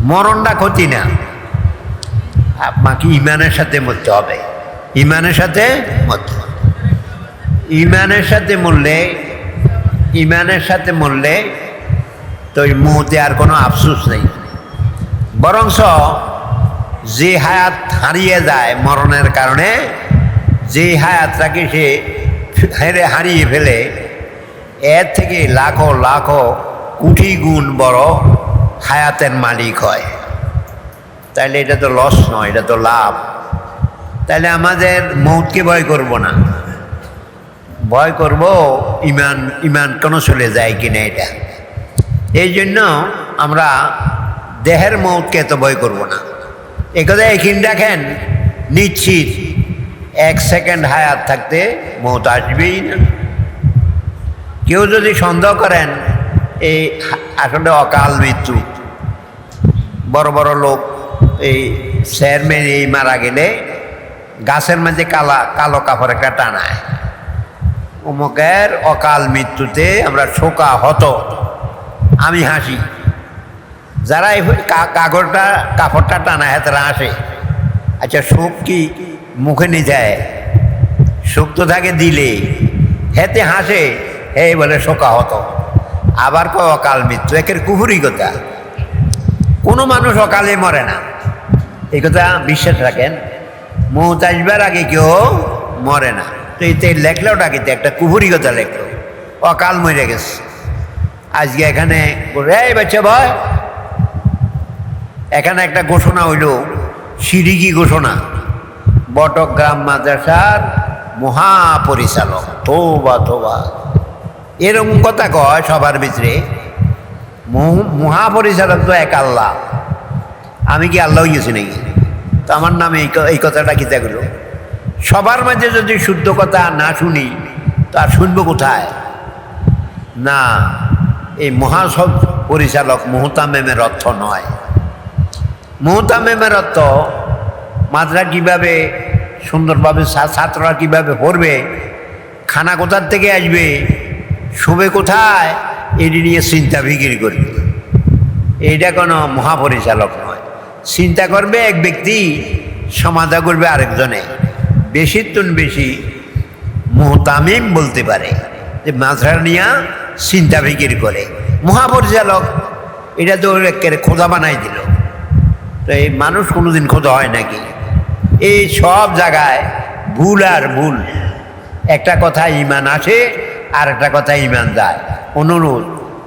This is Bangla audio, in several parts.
মরণটা ক্ষতি না। আপনাকে ইমানের সাথে মরতে হবে। ইমানের সাথে মরতে হবে। ইমানের সাথে মরলে, ইমানের সাথে মরলে তো ওই মুহূর্তে আর কোনো আফসোস নেই। বরংস যে হায়াত হারিয়ে যায় মরণের কারণে, যে হায়াতটাকে সে হেরে হারিয়ে ফেলে, এর থেকে লাখো লাখো কোটি গুণ বড় হায়াতের মালিক হয়। তাহলে এটা তো লস নয়, এটা তো লাভ। তাহলে আমাদের মৌতকে ভয় করব না। ভয় করব ইমান ইমান কেন চলে যায় কিনা এটা। এই জন্য আমরা দেহের মৌতকে এত ভয় করব না। একথা এখানে দেখেন, নিশ্চিত এক সেকেন্ড হায়াত থাকতে মৌত আসবেই না। কেউ যদি সন্দেহ করেন, এই আসলে অকাল মৃত্যু। বড় বড় লোক এই চেয়ারম্যান এই মারা গেলে গাছের মাঝে কালা, কালো কাপড় একটা টানায়। অমুকের অকাল মৃত্যুতে আমরা শোকা হত আমি হাসি। যারা এই কাগজটা, কাপড়টা টানায়, তারা আসে আচ্ছা শোক কি মুখে নিয়ে যায়? শোক তো থাকে দিলে। হেতে হাসে। হে বলে শোকা হতো আবার কয় অকাল মৃত্যু? একের কুহুরি কথা। কোনো মানুষ অকালে মরে না। এই কথা বিশ্বাস রাখেন, মৌত আসবার আগে কেউ মরে না। তো এতে লেখলেও ডাকিতে একটা কুহুরি কথা লেখলো। অকাল মরে গেছে। আজকে এখানে এই বাচ্চা ভয় এখানে একটা ঘোষণা হইল, সিরিকি ঘোষণা। বটগ্রাম মাদ্রাসার মহাপরিচালক, তোবা তোবা। এরকম কথা কয় সবার ভিতরে। মহ- মহাপরিচালক তো এক আল্লাহ। আমি কি আল্লাহ গেছি নাকি? তো আমার নামে এই কথাটা কি দেখল সবার মাঝে যদি শুদ্ধ কথা না শুনি, তো শুনব কোথায়? না, এই মহাসব পরিচালক মোহতামেমের অর্থ নয়। মোহতামেমের অর্থ মাদ্রা কীভাবে, সুন্দরভাবে ছাত্ররা কীভাবে পড়বে, খানা কোথার থেকে আসবে শোবে কোথায়? এটি নিয়ে চিন্তা বিক্রি করবে। এইটা কোনো মহাপরিচালক নয়। চিন্তা করবে এক ব্যক্তি, সমাধা করবে আরেকজনে। বেশি তুন বেশি মোহতামিম বলতে পারে যে মাঝরা নিয়া চিন্তা বিক্রি করে। মহাপরিচালক, এটা তো একেবারে খোদা বানাই দিল। তো এই মানুষ কোনোদিন খোদা হয় নাকি? এই সব জায়গায় ভুল আর ভুল। একটা কথা ইমান আসে আর একটা কথা ইমান যায়। অনুরোধ,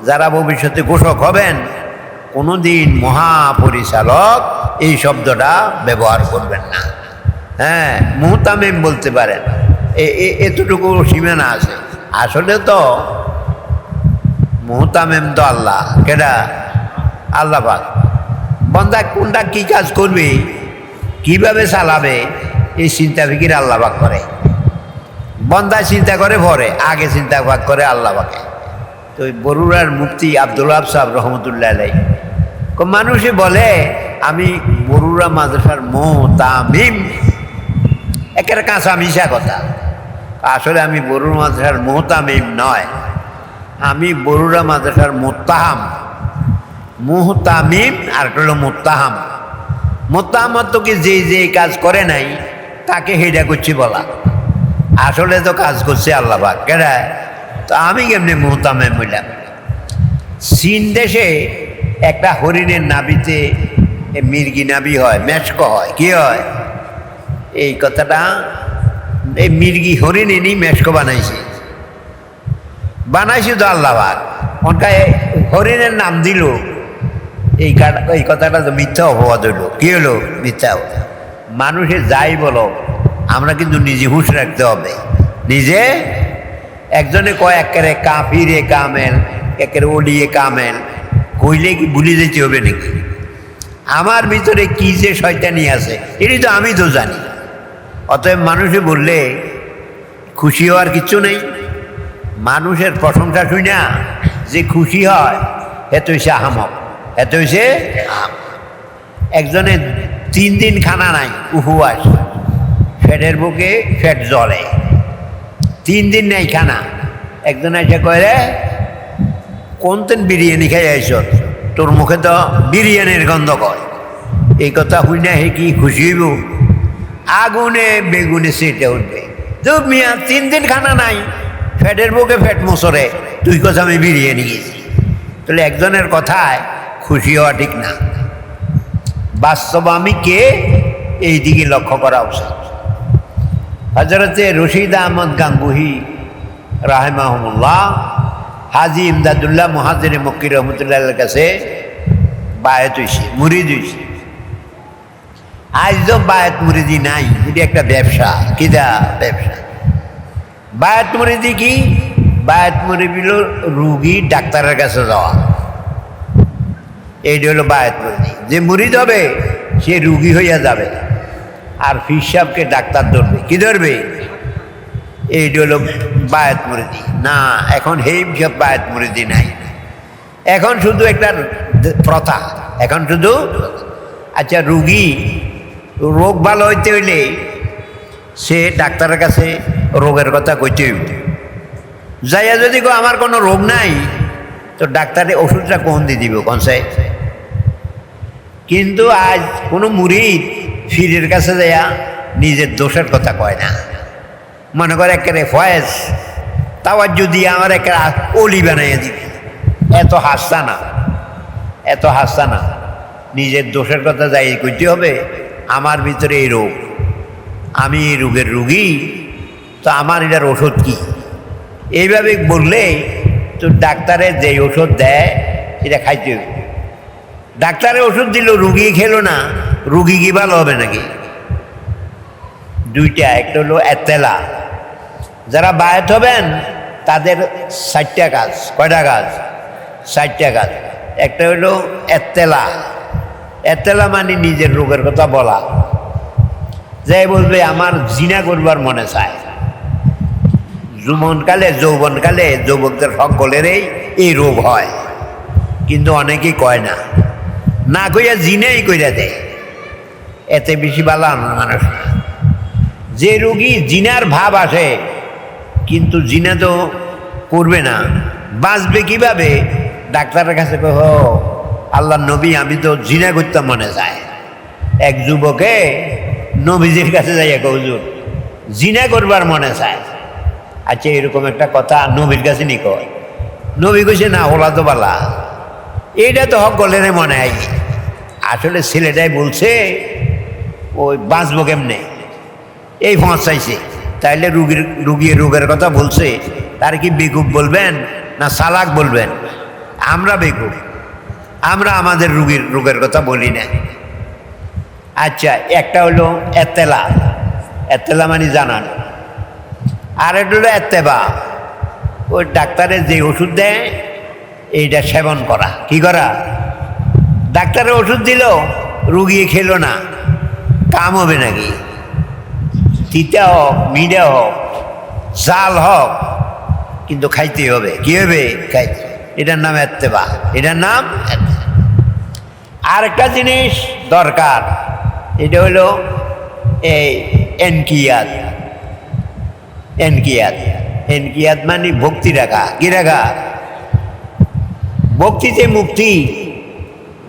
যারা ভবিষ্যতে ঘোষক হবেন, কোনোদিন মহাপরিচালক এই শব্দটা ব্যবহার করবেন না। হ্যাঁ মুহতামিম বলতে পারেন এতটুকু সীমানা আছে। আসলে তো মুহতামিম তো আল্লাহ, কেডা? আল্লাহ পাক। বন্দা কোনটা কি কাজ করবে, কীভাবে চালাবে, এই চিন্তা ফিকির আল্লাহ পাক করে। বন্দা চিন্তা করে, ভরে। আগে চিন্তা ভাগ করে আল্লাহ পাকে। তো ওই বরুড়ার মুফতি আব্দুল সাহেব রহমতুল্লাহ আলাই কো মানুষে বলে, আমি বরুড়া মাদ্রাসার মো তামিম একের কাঁচা মিশা কথা আসলে আমি বরুড়া মাদ্রাসার মোহতামিম নয়। আমি বরুড়া মাদ্রাসার মোত্তাহাম। মুহতামিম আর একটা হলো মোত্তাহাম। মোত্তাহাম তোকে যে যে কাজ করে নাই, তাকে হেডা করছি বলা। আসলে তো কাজ করছে আল্লাহ পাক কেডা তো আমি কেমনি মুহতামিম হইলাম? চীন দেশে একটা হরিণের নাবিতে মির্গি নাবি হয় মেশক হয়, কি হয়? এই কথাটা এই মির্গি হরিণ এনেই মেশক বানাইছে। বানাইছে তো আল্লাহ পাক। হরিণের নাম দিল। এই এই কথাটা তো মিথ্যা অপবাদ হইল। কি হলো মিথ্যা। মানুষে যাই বলো আমরা কিন্তু নিজে হুঁশ রাখতে হবে। নিজে একজনে কয়, একেরে কাফিরে কামেল, একের ওলিয়ে কামেল। কইলে কি ভুলে যেতে হবে নাকি? আমার ভিতরে কি যে শয়তানি আছে, এটি তো আমি তো জানি। অতএব মানুষে বললে খুশি হওয়ার কিচ্ছু নেই। মানুষের প্রশংসা শুই না, যে খুশি হয় এত হইছে আহামক এত হইছে। একজনের তিন দিন খানা নাই উপবাস ফ্যাটের বুকে ফ্যাট জলে তিন দিন নেই খানা। একজন এসে কয়ে রে কোন দিন বিরিয়ানি খাই আইস? তোর মুখে তো বিরিয়ানির গন্ধ কয়। এই কথা শুই না হে কি খুশি হইব? আগুনে বেগুনে সেটে উঠবে। তো মিয়া, তিন দিন খানা নাই। ফ্যাটের বুকে ফ্যাট মোসরে তুই কথা আমি বিরিয়ানি গেছি তাহলে একজনের কথায় খুশি হওয়া ঠিক না। বাস্তব আমি কে? এই দিকে লক্ষ্য করা উচিত। হজরতে রশিদ আহমদ গাঙ্গুহি রাহেমাহমুল্লাহ, হাজি ইমদাদুল্লাহ মহাজির মক্কির রহমতুল্লাহ কাছে বায়াত হয়েছে মুরিদ হয়েছে আজ তো বায়াত মুরিদি নাই, এটি একটা ব্যবসা, কিদা ব্যবসা? বায়াত মুরিদি কি? বায়াত মুরিদি হলো রুগী ডাক্তারের কাছে যাওয়া। এইটি হলো বায়াত মুরিদি। যে মুরিদ হবে, সে রুগী হইয়া যাবে। আর ফিসাবকে ডাক্তার ধরবে। কি ধরবে? এইটা হলো বায়াত মুরিদি। না, এখন হেই সব বায়াত মুরিদি নাই। এখন শুধু একটা প্রথা। এখন শুধু আচ্ছা রুগী, রোগ ভালো হইতে হইলে সে ডাক্তারের কাছে রোগের কথা কইতে হইব। যাইয়া যদি আমার কোনো রোগ নাই, তো ডাক্তারে ওষুধটা কোন দিয়ে দিব? কনসে কিন্তু আজ কোনো মুরিদ ফিরের কাছে যাইয়া নিজের দোষের কথা কয় না। মনে করে একেবারে ফয়েজ তাও আর যদি আমার একটা অলি বানাইয়া দিবে। এত হাসতা না, এত হাসতা না। নিজের দোষের কথা যাই করতে হবে, আমার ভিতরে এই রোগ। আমি এই রোগের রুগী, তো আমার এটার ওষুধ কি? এইভাবে বললে তো ডাক্তারে যে ওষুধ দেয়, এটা খাইতে হবে ডাক্তারে ওষুধ দিল, রুগী খেলো না রুগী কি ভালো হবে নাকি? দুইটা, একটা হলো এতেলা। যারা বায়াত হবেন, তাদের ষাটটা কাজ, কয়টা কাজ? ষাটটা কাজ। একটা হলো এতেলা। এতেলা মানে নিজের রোগের কথা বলা। যাই বলবে, আমার জিনা করবার মনে চায়। যুবনকালে, যৌবনকালে যুবকদের সকলেরই এই রোগ হয়। কিন্তু অনেকেই কয় না। না কইয়া জিনেই কইরা দেয়। এতে বেশি ভালো আমার মানুষ। যে রুগী জিনার ভাব আসে, কিন্তু জিনা তো করবে না। বাঁচবে কীভাবে? ডাক্তারের কাছে কহ আল্লাহ নবী, আমি তো জিনা করতাম মনে যায় এক যুবকে নবীজির কাছে যাইয়া কহুজুর জিনা করবার মনে চায়। আচ্ছা এরকম একটা কথা নবীর কাছে নি কয়। নবী কইছে, না ওলা তো বালা এইটা তো হক গলের মনে হয়। আসলে ছেলেটাই বলছে ওই বাঁচবো কেমনে? এই ফাঁস চাইছে। তাইলে রুগীর রুগীর রোগের কথা বলছে, তার কি বেকুব বলবেন না সালাক বলবেন? আমরা বেকুব। আমরা আমাদের রুগীর রোগের কথা বলি না। আচ্ছা একটা হলো এতেলা এতেলা মানে জানান। আর একটা হলো এতেবা ওই ডাক্তারে যে ওষুধ দেয়, এইটা সেবন করা। কি করা? ডাক্তারের ওষুধ দিল, রুগী খেলো না। কাম হবে নাকি? তিতা হোক মিডা হোক জাল হোক কিন্তু খাইতে হবে। কি হবে? খাইতে। এটার নাম এত্তেবা। এটার নাম আর একটা জিনিস দরকার, এটা হলো এই এনকিয়াত। এনকিয়াত। এনকিয়াত মানে ভক্তি রাখা। কি রাখা? ভক্তিতে মুক্তি।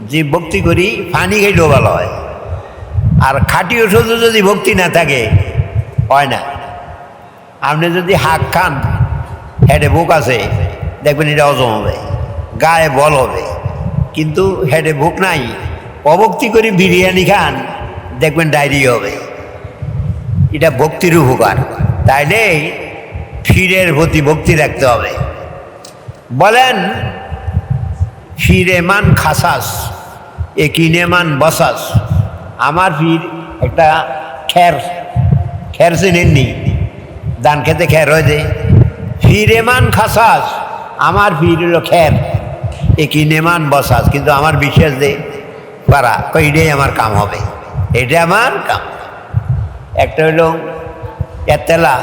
যে ভক্তি করি, পানি খাইলেও ভালো হয়। আর খাঁটি ওষুধে যদি ভক্তি না থাকে, হয় না। আপনি যদি হাক খান হেডে বুক আছে, দেখবেন এটা হজম হবে, গায়ে বল হবে। কিন্তু হেডে বুক নাই, অভক্তি করে বিরিয়ানি খান, দেখবেন ডায়রি হবে। এটা ভক্তির উপকার। তাইলে ফিরের প্রতি ভক্তি রাখতে হবে। বলেন ফিরেমান খাসাস একিনেমান বসাস। আমার ফির একটা খ্যার খ্যার চেনেননি ধান খেতে খ্যার হয়ে যায় ফিরেমান খাসাস, আমার ফির হলো খ্যার একিনেমান বসাস, কিন্তু আমার বিশ্বাস দে পারা কই এটাই আমার কাম হবে। এটা আমার কাম। একটা হলো এতেলা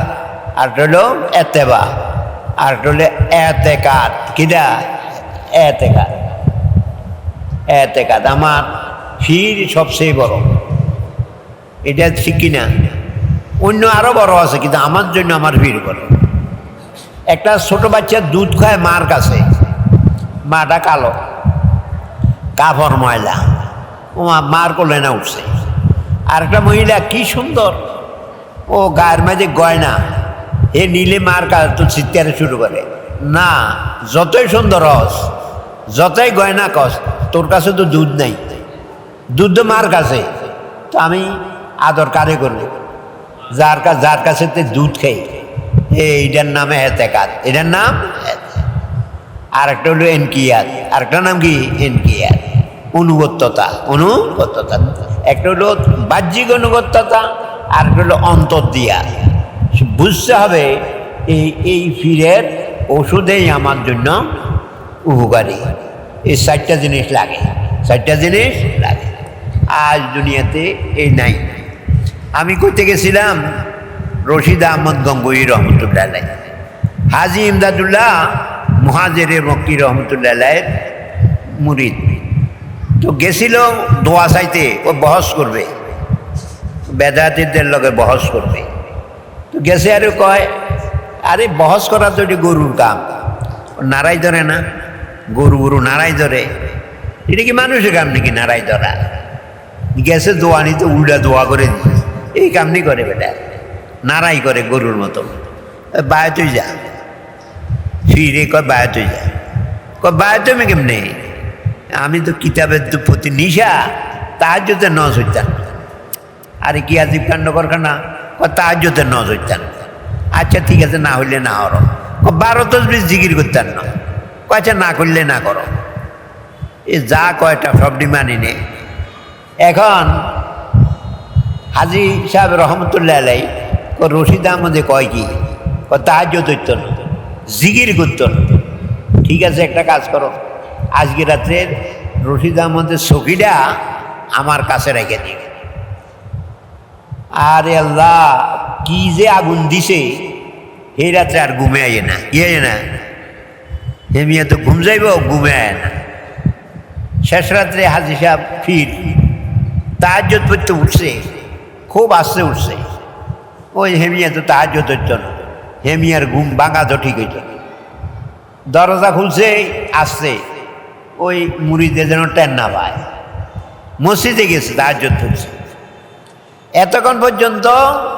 আরটা হলো এতেবা আরটা হলো এতেকাত। কিটা এতেকাত। এতেকাত। আমার ফির সবচেয়ে বড়। এটা শিখি না অন্য আরও বড় আছে, কিন্তু আমার জন্য আমার ভিড় বড়। একটা ছোট বাচ্চা দুধ খায়, মার কাছে। মাটা কালো। কাপড় ময়লা। ও মার কোলে না উঠছে। আর একটা মহিলা, কি সুন্দর। ও গায়ের মাঝে গয়না। এ নিলে মার কাজ তো চিৎকারে শুরু করে। না, যতই সুন্দর হস, যতই গয়না কস, তোর কাছে তো দুধ নাই। দুধ মার কাছে। তো আমি আদর কারে করব যার কাছে যার কাছে দুধ খাই। এইটার নামে হেতে কাজ এটার নাম। আর একটা হলো এনকিয়াত। আর একটা নাম কি? এনকিয়াত। অনুগত্যতা। অনুগত্যতা। একটা হলো বাহ্যিক অনুগত্যতা আর একটা হলো অন্তর দিয়া বুঝতে হবে, এই এই ফিরের ওষুধেই আমার জন্য উপকারী। এই চারটা জিনিস লাগে। চারটা জিনিস লাগে। আজ দুনিয়াতে এই নাই। আমি করতে গেছিলাম, রশিদ আহমদ গঙ্গুই রহমতুল্লাহ হাজি ইমদাদুল্লাহ মহাজের মক্কি রহমতুল্লাহ মুরিদ। তো গেছিল দোয়া চাইতে, ও বহস করবে। বেদাতিদের লগে বহস করবে। তো গেছে আর কয়, আরে বহস করা তো গরুর কাম। নাড়াই ধরে না, গরু গরু নাড়াই ধরে। এটা কি মানুষের কাম নাকি নাড়াই ধরা? গেছে দোয়া নিতে উল্টা দোয়া করে এই কামনি করে বেটা, নাড়াই করে গরুর মতো। বায় তুই যা। ফিরে কয় বায় তুই যা। কয় বায় তুমি কেমনে? আমি তো কিতাবের তো প্রতি নিশা তার যদি নজ হইতাম আরে কি আজিব কাণ্ড করখানা? তার যদি নজ হইতাম আচ্ছা ঠিক আছে, না হইলে না হরো। বারো তসবির জিগির করতেন না। আচ্ছা না করলে না করো। এ, যা কয়টা সবটি মানি নে এখন হাজি সাহেব রহমতুল্লাহ আলাই রশিদ আহমদে কয় কি? তাহার্য তৈত্য না জিগির করতো না। ঠিক আছে, একটা কাজ করো। আজকে রাত্রে রশিদ আহমদের ছবিটা আমার কাছে রেখে দিবে আরে আল্লাহ, কি যে আগুন দিছে। এই রাত্রে আর ঘুমে আইয়ে না ইয়ে না। হেমিয়া তো ঘুম যাইব, ঘুমে আয় না। শেষ রাত্রে হাজি সাহেব ফির তাহাজ্জত পড়তে উঠছে। খুব আস্তে উঠছে। ওই হেমিয়া তো তাহাজ্জত হইত না হেমিয়ার ঘুম ভাঙা ঠিক না। দরজা খুলছে, আসছে। ওই মুড়িতে যেন টেন না পায়। মসজিদে গেছে তাহাজ্জত পড়ছে। এতক্ষণ পর্যন্ত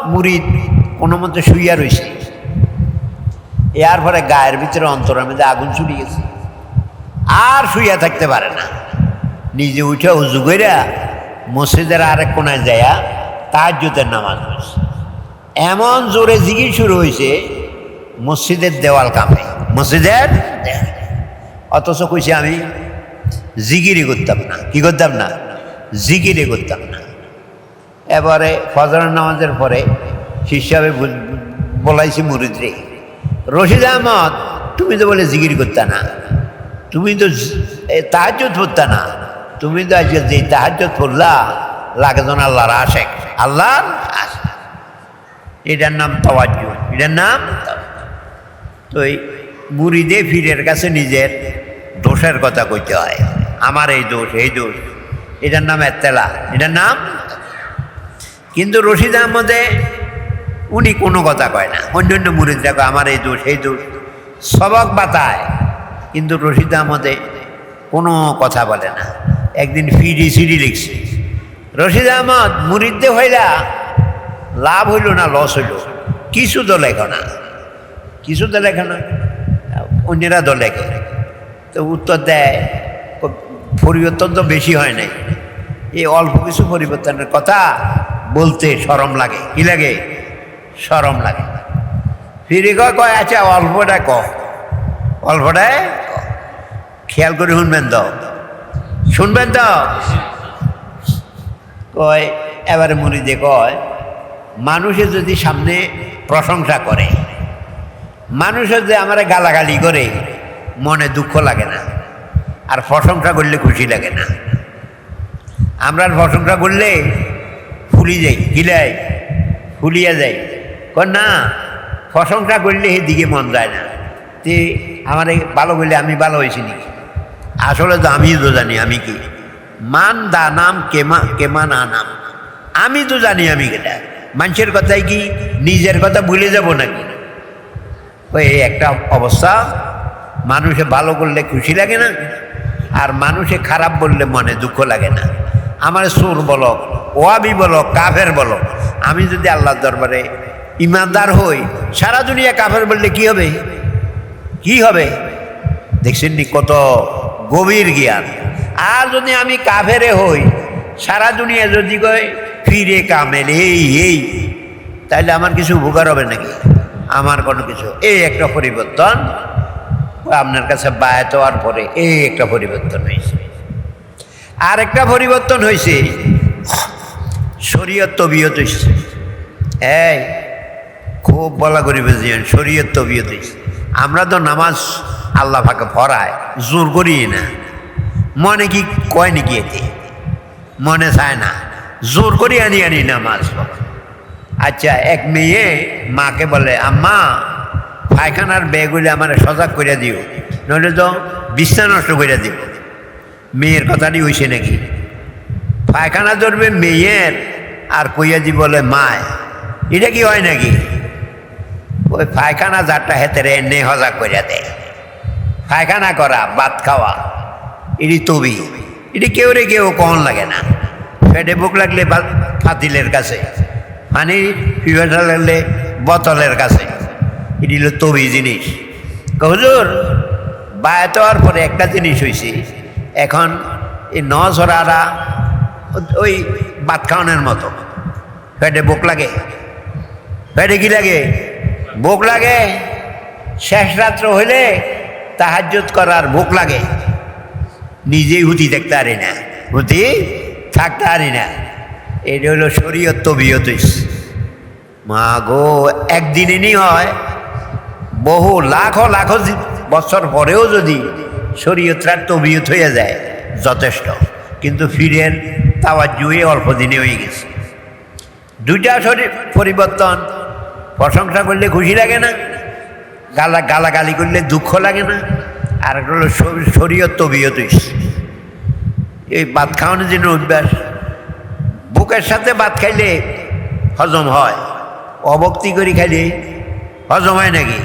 মুড়িদ কোনো মতো শুইয়া রয়েছে এর পরে গায়ের ভিতরে অন্তরের মধ্যে আগুন ছুটি গেছে। আর শুইয়া থাকতে পারে না। নিজে উঠে উজু কইরা মসজিদের আরেক কোনায় যায়া তার জুতের নামাজ পড়ছে। এমন জোরে জিগির শুরু হয়েছে মসজিদের দেওয়াল কাঁপে। মসজিদের অথচ কইছে আমি জিগিরি করতাম না। কি করতাম না? জিগিরি করতাম না। এবারে ফজর নামাজের পরে হিসাবে বলাইছি মুরিদরে রশিদ আহমদ, তুমি তো বলে জিগির করতে না। তুমি তো তাহাজ্জত পড়তা না। তুমি তো আজকে যে তাহাজ্জত পড়লা, লাগজন আল্লাহর আশেক। আল্লাহর এটার নাম তওয়াজ্জ এটার নাম। তো এই মুরিদে ফিরের কাছে নিজের দোষের কথা কইতে হয়। আমার এই দোষ এই দোষ। এটার নাম এত্তেলা। এটার নাম কিন্তু রশিদ আহমদে উনি কোনো কথা কয় না। অন্য অন্য মুরিদরা কয় আমার এই দোষ এই দোষ। সবক বাতায়। কিন্তু রশিদ আহমদে কোনো কথা বলে না। একদিন ফিডি সিডি লিখছে, রশিদ আহমদ মুরিদে হইলা লাভ হইল না লস হইল? কিছু তো লেখো না। কিছু তো লেখো না? অন্যরা তো লেখে। তো উত্তর দেয় পরিবর্তন তো বেশি হয় নাই। এই অল্প কিছু পরিবর্তনের কথা বলতে সরম লাগে। কি লাগে? সরম লাগে। ফিরে কয় কয় আচ্ছা অল্পটা ক। অল্পটায়। খেয়াল করে শুনবেন তো। শুনবেন তো? কয়, এবারে মুড়িদে কয়, মানুষে যদি সামনে প্রশংসা করে মানুষের যে আমার গালাগালি করে, মনে দুঃখ লাগে না, আর প্রশংসা করলে খুশি লাগে না। আমরা প্রশংসা করলে ফুলি যাই গিলাই ফুলিয়া যাই। কর না, প্রশংসা করলে দিকে মন যায় না। তে আমার ভালো করলে আমি ভালো হয়েছি নাকি? আসলে তো আমি তো জানি, আমি কি? মান দা নাম, কেমা কেমা না নাম। আমি তো জানি আমি কেটা মানুষের কথাই কি? নিজের কথা ভুলে যাব নাকি? ওই একটা অবস্থা, মানুষে ভালো করলে খুশি লাগে না, আর মানুষে খারাপ বললে মনে দুঃখ লাগে না। আমার সুর বলো, ওয়াবি বলো, কাফের বলো, আমি যদি আল্লাহর দরবারে ইমানদার হই, সারা দুনিয়া কাফের বললে কি হবে? কি হবে? দেখছেন নি কত গভীর জ্ঞান। আর যদি আমি কাফেরে হই, সারা দুনিয়া যদি কয়, ফিরে কামেল, এই এই। তাহলে আমার কিছু উপকার হবে নাকি? আমার কোনো কিছু। এই একটা পরিবর্তন। আপনার কাছে বায়াত হওয়ার পরে এই একটা পরিবর্তন হয়েছে। আর একটা পরিবর্তন হয়েছে, শরীয়ত তবিয়ত হয়েছে। এই, খুব বলা করি বুঝিয়েন শরীয়ত তবিয়ত হয়েছে। আমরা তো নামাজ আল্লাহ ফাঁকে পড়ায়, জোর করি না। মনে কি কয় নাকি এতে? মনে চায় না। জোর করি আনি আনি নামাজ আচ্ছা এক মেয়ে মাকে বলে, আম্মা, পায়খানার ব্যাগগুলি আমার সজাগ করে দিও, নইলে তো বিছনা নষ্ট করে দিব। মেয়ের কথাটি হয়েছে নাকি? পায়খানা ধরবে মেয়ের, আর কইয়া দি বলে, মায়, এটা কি হয় নাকি? ওই পায়খানা যারটা হেতেরে সজাগ করে দেয়। পায়খানা করা, ভাত খাওয়া এটি তবি এটি কেউ রে কেউ কন লাগে না। পেটে বুক লাগলে ফাতিলের কাছে, পানি পিপাসা লাগলে বোতলের কাছে এটি হলো তবি জিনিস। হুজুর, বায়াত হওয়ার পরে একটা জিনিস হয়েছে এখন এই নজরারা ওই ভাত খাওয়ানোর মতো। পেটে বুক লাগে। পেটে কি লাগে? বুক লাগে, শেষ রাত্র হইলে তাহাজ্জুদ করার ভোক লাগে। নিজেই হুতি দেখতে পারি না, হুতি থাকতে পারি না। এটা হলো শরীয়ত তবিয়ত মা গো একদিনে নি হয়, বহু লাখো লাখো বছর পরেও যদি শরীয়তটার তবিয়ত হয়ে যায়, যথেষ্ট। কিন্তু ফিরের তাওয়ার জুয়ে অল্প দিনে হয়ে গেছে। দুইটা শরীর পরিবর্তন প্রশংসা করলে খুশি লাগে না? গালা, গালাগালি করলে দুঃখ লাগে না? আর একটা হলো শ- শরীয়ত তবিয়ত এই ভাত খাওয়ানোর জন্য অভ্যাস বুকের সাথে ভাত খাইলে হজম হয়। অভক্তি করি খাইলে হজম হয় নাকি?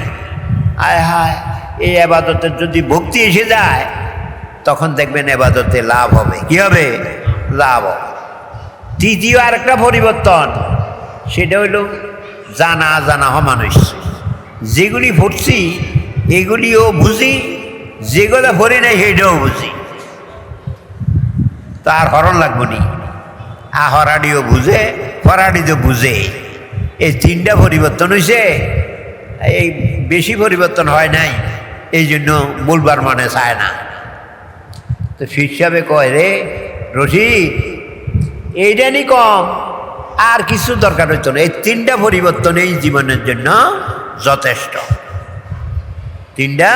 আয় হায়, এই আবাদতের যদি ভক্তি এসে যায়, তখন দেখবেন এবাদতে লাভ হবে। কি হবে? লাভ হবে। তৃতীয় আরেকটা পরিবর্তন, সেটা হইল জানা জানা মানুষ। যেগুলি পড়ছি এগুলিও বুঝি, যেগুলো পড়ি নাই সেটাও বুঝি। তার হরণ লাগবো নি। আহরাডিও বুঝে ফরাডি তো বুঝে। এই তিনটা পরিবর্তন হয়েছে এই বেশি পরিবর্তন হয় নাই, এই জন্য বলবার মানে চায় না। তো ফির সাহেবে কয় রে রশিদ এইটা নি কম। আর কিছু দরকার হইতো না। এই তিনটা পরিবর্তন এই জীবনের জন্য যথেষ্ট। তিনটা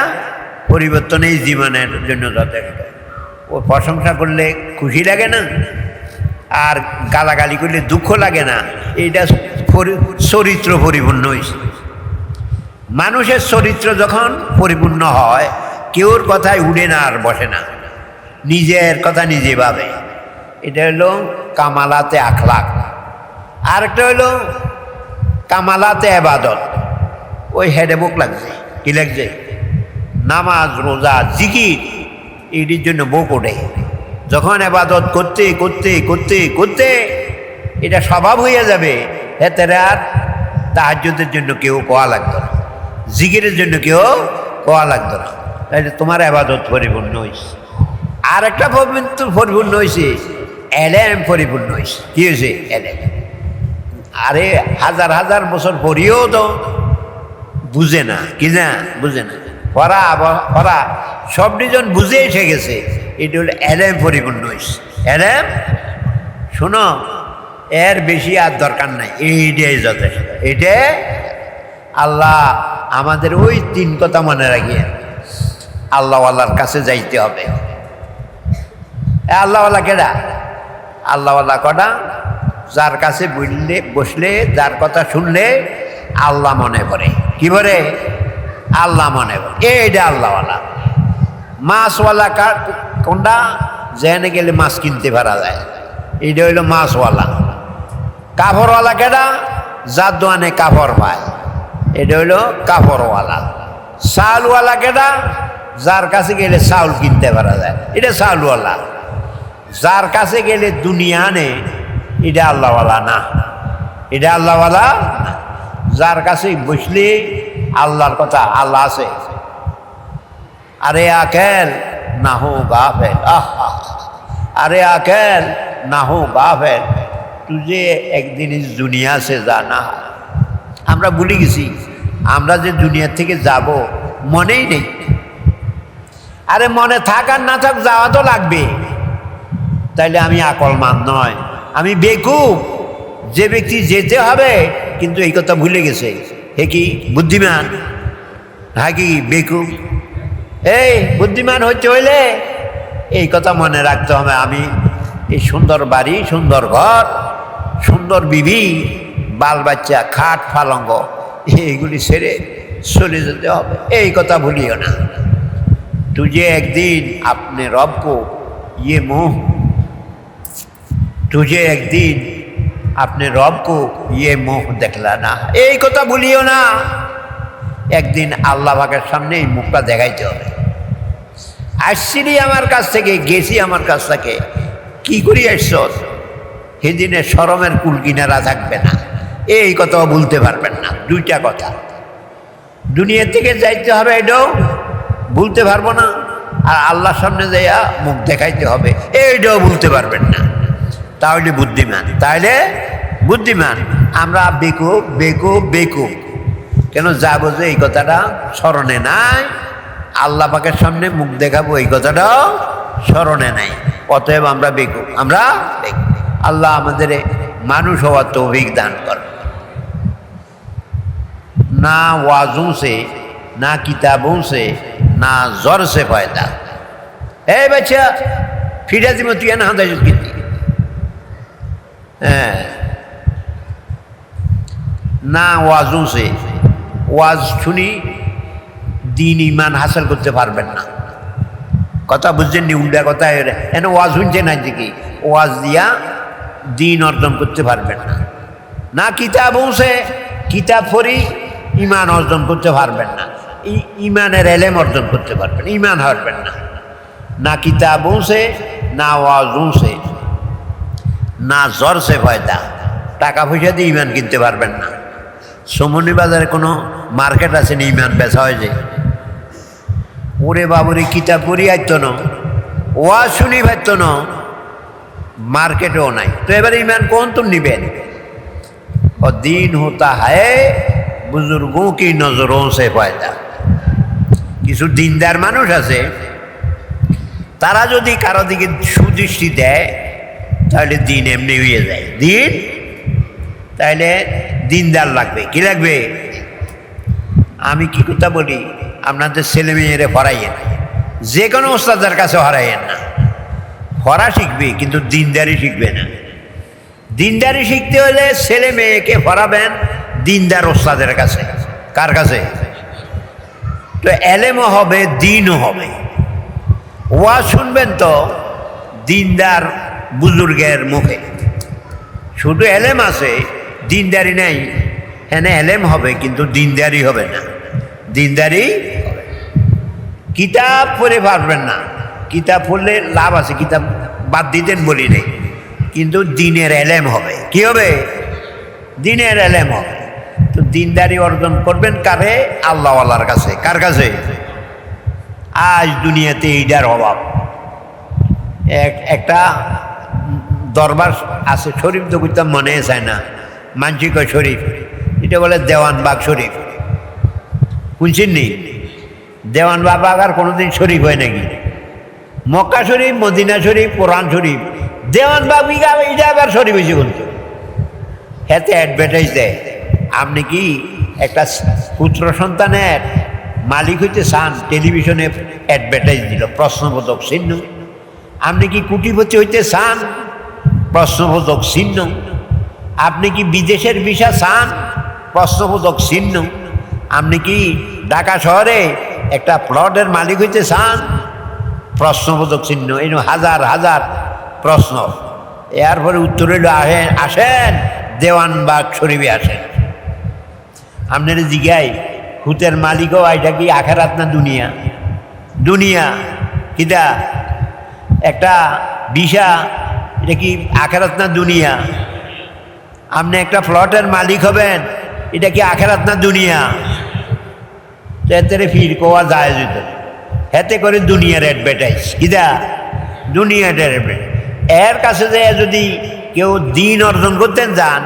পরিবর্তন এই জীবনের জন্য যথেষ্ট। ও প্রশংসা করলে খুশি লাগে না, আর গালাগালি করলে দুঃখ লাগে না। এইটা চরিত্র পরিপূর্ণ হয়েছে মানুষের চরিত্র যখন পরিপূর্ণ হয়, কেউর কথায় উড়ে না আর বসে না। নিজের কথা নিজে ভাবে। এটা হলো কামালাতে আখলাক আর একটা হলো কামালাতে আবাদত ওই হেডে বুক লাগছে, কি লাগছে? নামাজ, রোজা, জিকির, এটির জন্য বুক ওঠে। যখন আবাদত করতে করতে করতে করতে এটা স্বভাব হইয়া যাবে, এতে আর তাহাজ্যদের জন্য কেউ কোয়া লাগতো না। জিকিরের জন্য কেউ কোয়া লাগতো না। তাহলে তোমার আবাদত পরিপূর্ণ হয়েছে আর একটা পরিপূর্ণ হয়েছে এলেম পরিপূর্ণ হয়েছে কি হয়েছে এলেম। আরে হাজার হাজার বছর পরেও তো বুঝে না, কি না? বুঝে না। পড়া পড়া সব দুজন বুঝে এসে গেছে। এটা হলো এলেম পরিপূর্ণ হয়েছে। এলেম শোনো, এর বেশি আর দরকার নাই। এইটাই যথেষ্ট। এটা আল্লাহ আমাদের ওই তিন কথা মনে রাখিয়ে আল্লাহওয়ালার কাছে যাইতে হবে। আল্লাহওয়ালা কেডা? আল্লাহওয়ালা কটা? যার কাছে বললে, বসলে, যার কথা শুনলে, আল্লাহ মনে করে। কি বলে? আল্লাহ মনে করে। এইটা আল্লাহওয়ালা। মাছওয়ালা কার কোনটা জেনে গেলে মাছ কিনতে পারা যায় এইটা হইল মাছওয়ালা। কাপড়ওয়ালা কেডা? যার দোয়ানে কাপড় পায় এটা হইল কাপড়ওয়ালা চাউলওয়ালা কেডা? যার কাছে গেলে চাউল কিনতে পারা যায় এটা চাউলওয়ালা যার কাছে গেলে দুনিয়া নে এটা আল্লাহওয়ালা না। এটা আল্লাহওয়ালা যার কাছে বসলে আল্লাহর কথা আল্লাহ আছে। আরে আকেল না হো গাফেল আরে আকেল না হো তুই যে একদিন দুনিয়া যা না। আমরা ভুলে গেছি, আমরা যে দুনিয়ার থেকে যাব মনেই নেই। আরে মনে থাক আর না থাক যাওয়া তো লাগবে। তাইলে আমি আকলমান নয়। আমি বেকুব। যে ব্যক্তি যেতে হবে, কিন্তু এই কথা ভুলে গেছে। হে কি বুদ্ধিমান? হ্যাঁ কি বেকুব? এই বুদ্ধিমান হচ্ছে হইলে এই কথা মনে রাখতে হবে আমি। এই সুন্দর বাড়ি, সুন্দর ঘর, সুন্দর বিবি, বাল বাচ্চা, খাট ফালঙ্গ এইগুলি ছেড়ে চলে যেতে হবে। এই কথা ভুলিও না। তুঝে একদিন আপনি রব কো ইয়ে মুহ তুঝে একদিন আপনি রব কো ইয়ে মুখ দেখলা না। এই কথা ভুলিও না। একদিন আল্লাহ পাকের সামনে এই মুখটা দেখাইতে হবে। আসছিলি আমার কাছ থেকে, গেছি আমার কাছ থেকে। কি করি আসছ? সেদিনে সরমের কুল কিনারা থাকবে না। এই কথাও বলতে পারবেন না। দুইটা কথা। দুনিয়া থেকে যাইতে হবে এটাও বলতে পারব না। আর আল্লাহর সামনে যাইয়া মুখ দেখাইতে হবে। এইটাও বলতে পারবেন না। তাহলে বুদ্ধিমান তাহলে বুদ্ধিমান আমরা বেকুব বেকুব বেকুব কেন যাবো যে এই কথাটা স্মরণে নাই আল্লাহ পাকের সামনে মুখ দেখাবো এই কথাটাও স্মরণে নাই অতএব আমরা বেকুব আমরা বেকুব আল্লাহ আমাদের মানুষ হওয়ার তৌফিক দান কর ना वाजों से ना किताबों से ना जोर से फायदा ए बच्चा फिर मत ना हदा की না ওয়াজও সে ওয়াজ শুনি দিন ইমান হাসিল করতে পারবেন না। কথা বুঝছেন নি উল্টা কথা এনে ওয়াজ শুনছে না কি ওয়াজ দিয়া দিন অর্জন করতে পারবেন না। না, কিতাব সে কিতাব পড়ি ইমান অর্জন করতে পারবেন না। ইমানের এলেম অর্জন করতে পারবেন, ইমান হারবেন না। না, কিতাব সে না, ওয়াজ সে না জ্বর সে ফয়দা। টাকা পয়সা দিয়ে ইমান কিনতে পারবেন না। সমনি বাজারে কোনো মার্কেট আছে না ইমান বেচা হয়ে যায় ওরে বাবুরে কিতাব পড়ি আইত না? ওয়া শুনি ভাইত না? মার্কেটেও নাই। তো এবার ইমান কোন তো নিবেন? ও দিন হতা হায় বুজুর্গ কি নজরও সে ফয়দা। কিছু দিনদার মানুষ আছে, তারা যদি কারও দিকে সুদৃষ্টি দেয় তাহলে দিন এমনি হয়ে যায়। দিন? তাহলে দিনদার লাগবে। কি লাগবে? আমি কি কথা বলি? আপনাদের ছেলে মেয়েরে হরাইয়েন যে কোনো ওস্তাদের কাছে হরাইয়েন না। হরা শিখবে, কিন্তু দিনদারি শিখবে না। দিনদারি শিখতে হলে ছেলে মেয়েকে হরাবেন দিনদার ওস্তাদের কাছে। কার কাছে? তো এলেমও হবে, দিনও হবে। ওয়া শুনবেন তো? দিনদার বুজুর্গের মুখে। শুধু এলেম আছে, দিনদারি নাই। হ্যাঁ এলেম হবে, কিন্তু দিনদারি হবে না। দিনদারি কিতাব পড়ে পারবেন না। কিতাব পড়লে লাভ আছে, কিতাব বাদ দিতেন বলি নেই। কিন্তু দিনের এলেম হবে। কি হবে? দিনের এলেম হবে। তো দিনদারি অর্জন করবেন কারে? আল্লাহওয়ালার কাছে। কার কাছে? আজ দুনিয়াতে এইটার অভাব। এক একটা দরবার আছে, শরীফ তো করতাম মনে চায় না। মানসি কয় শরীফ। এটা বলে দেওয়ানবাগ শরীফ। শুনছেন নি? দেওয়ানবাগ আর কোনোদিন শরীফ হয় নাকি? মক্কা শরীফ, মদিনা শরীফ, কোরআন শরীফ। দেওয়ানবাগ বিঘা এটা আবার শরীফ হয়েছে কিন্তু হাতে অ্যাডভার্টাইজ দেয়, আপনি কি একটা পুত্র সন্তানের মালিক হইতে চান? টেলিভিশনে অ্যাডভার্টাইজ দিল, প্রশ্নবোধক চিহ্ন। আপনি কি কুটিপতি হইতে চান? প্রশ্নবোধক চিহ্ন আপনি কি বিদেশের ভিসা চান? প্রশ্নবোধক চিহ্ন আপনি কি ঢাকা শহরে একটা প্লটের মালিক হইতে চান? প্রশ্নবোধক চিহ্ন এই হাজার হাজার প্রশ্ন। এরপরে উত্তর হইল আসেন আসেন, দেওয়ান দেওয়ানবাগ শরীফে আসেন। আপনার জিগাই হুতের মালিকও এটা কি আখেরাত না দুনিয়া? দুনিয়া, কিতা? একটা দিশা এটা কি আখেরাত না দুনিয়া? আপনি একটা ফ্লটের মালিক হবেন, এটা কি আখেরাত না দুনিয়া? তেরে ফির কোয়া যায় যেত হেতে করে দুনিয়ার অ্যাডভার্টাইজ কিদা দুনিয়ার অ্যাডভার্টাইজ এর কাছে যে যদি কেউ দিন অর্জন করতেন যান,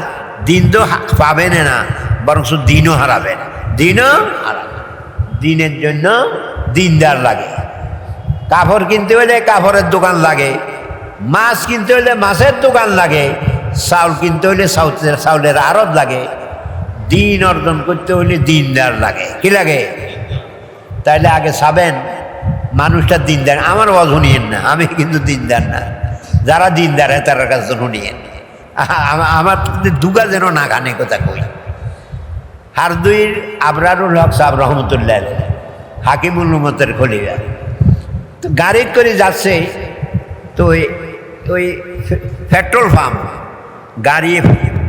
দিন তো পাবেন না বরং দিনও হারাবেন দিনও হারাবেন দিনের জন্য দিনদার লাগে। কাপড় কিনতে হলে কাপড়ের দোকান লাগে। মাছ কিনতে হলে মাছের দোকান লাগে, চাউল কিনতে হলে চাউলের চাউলের আড়ত লাগে, দিন অর্জন করতে হলে দিনদার লাগে। কি লাগে? তাইলে আগে সাবেন মানুষটা দিনদার, আমার ওয়াজ শুনিয়েন না, আমি কিন্তু দিনদার না। যারা দিনদার হয় তার কাছে শুনিয়েন। আমার দুগা যেন না গানে কথা কই। হারদুইর আবরারুল হক সাহেব রহমতুল্লাহ হাকিমুল উম্মতের খলিফা। তো গাড়ি করে যাচ্ছে, তো ওই- ওই ফে- পেট্রোল পাম্প, গাড়ি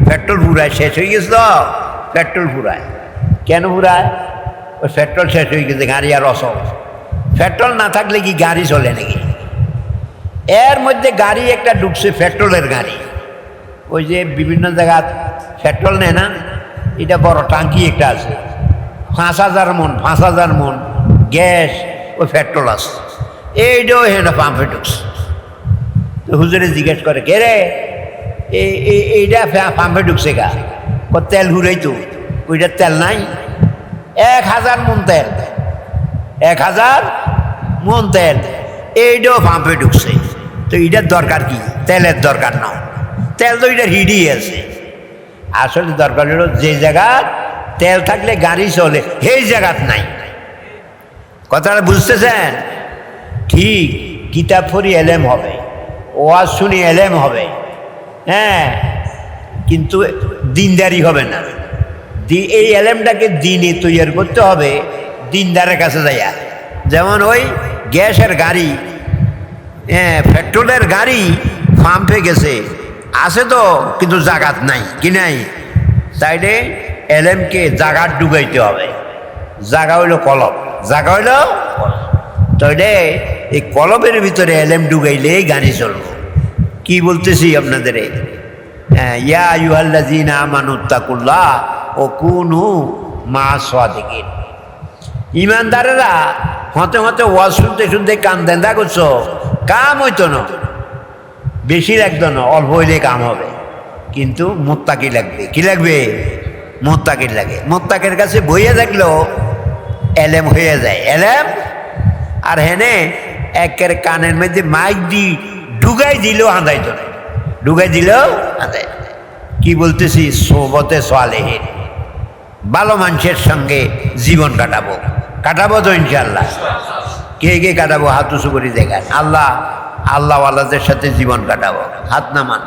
পেট্রোল ফুরায় শেষ হয়ে গেছে তো? পেট্রোল ফুরায় কেন ফুরায় ওই পেট্রোল শেষ হয়ে গেছে, গাড়ি আর অসল পেট্রোল না থাকলে কি গাড়ি চলে নাকি? এর মধ্যে গাড়ি একটা ঢুকছে, পেট্রোলের গাড়ি। ওই যে বিভিন্ন জায়গা পেট্রোল নেয় না? এটা বড় টাঙ্কি একটা আছে। পাঁচ হাজার মন, পাঁচ হাজার মন গ্যাস, ওই পেট্রোল আছে। এইটাও হেন পাম্পে ঢুকছে। তো হুজুরে জিজ্ঞেস করে, কে রে? এই- এই- এইটা পাম্পে ঢুকছে গা। তেল হুরাই তো? ওইটার তেল নাই? এক হাজার মন তেল এক হাজার মন তেল এইটাও পাম্পে ঢুকছে। তো এটার দরকার কি? তেলের দরকার না। তেল তো এটার হিডি আছে। আসলে দরকার হলো যে জায়গা তেল থাকলে গাড়ি চলে, সেই জায়গাত নাই। কথাটা বুঝতেছেন? ঠিক, কিতাব ফরি এলেম হবে। ওয়াজ শুনি এলেম হবে। হ্যাঁ কিন্তু দিনদারি হবে না। এই এলেমটাকে দিনে তৈরি করতে হবে, দিনদারের কাছে যাইয়া। যেমন ওই গ্যাসের গাড়ি হ্যাঁ পেট্রোলের গাড়ি পাম্পে গেছে। আছে তো, কিন্তু জাগাত নাই, কি নাই? তাইলে এলেমকে জাগাত ডুবাইতে হবে। জাগা হইল কলম, জাগা হইল কলম। তাইলে এই কলমের ভিতরে এলেম ডুগাইলেই গাড়ি চলবো। কি বলতেছি আপনাদের? হ্যাঁ, ইয়া আইয়ুহাল্লাযীনা আমানুত্তাকুল্লাহ ও কুনু মা সাদিকিন। ইমানদারেরা হতে হতে ওয়াজ শুনতে শুনতে কান দেন্দা করছ কাম হইতো না। বেশি লাগতো না অল্প হইলে কাম হবে। কিন্তু মোত্তাকি লাগবে। কি লাগবে? মোত্তাকির লাগে। মোত্তাকের কাছে বইয়ে থাকলেও এলেম হয়ে যায়। এলেম আর হেনে একের কানের মধ্যে মাইক দি ডুগাই দিলেও আন্দাইতো না ডুগাই দিলেও আন্দাই কি বলতেছি? সোবতে সোয়ালেহীন ভালো মানুষের সঙ্গে জীবন কাটাবো। কাটাবো তো ইনশাল্লাহ কে কে কাটাবো? হাত উঁচু করে দেখান। আল্লাহ, আল্লাহওয়ালাদের সাথে জীবন কাটাবো। হাত নামান।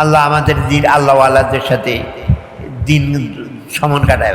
আল্লাহ আমাদের দিন আল্লাহ আল্লাহদের সাথে দিন সমন কাটায়।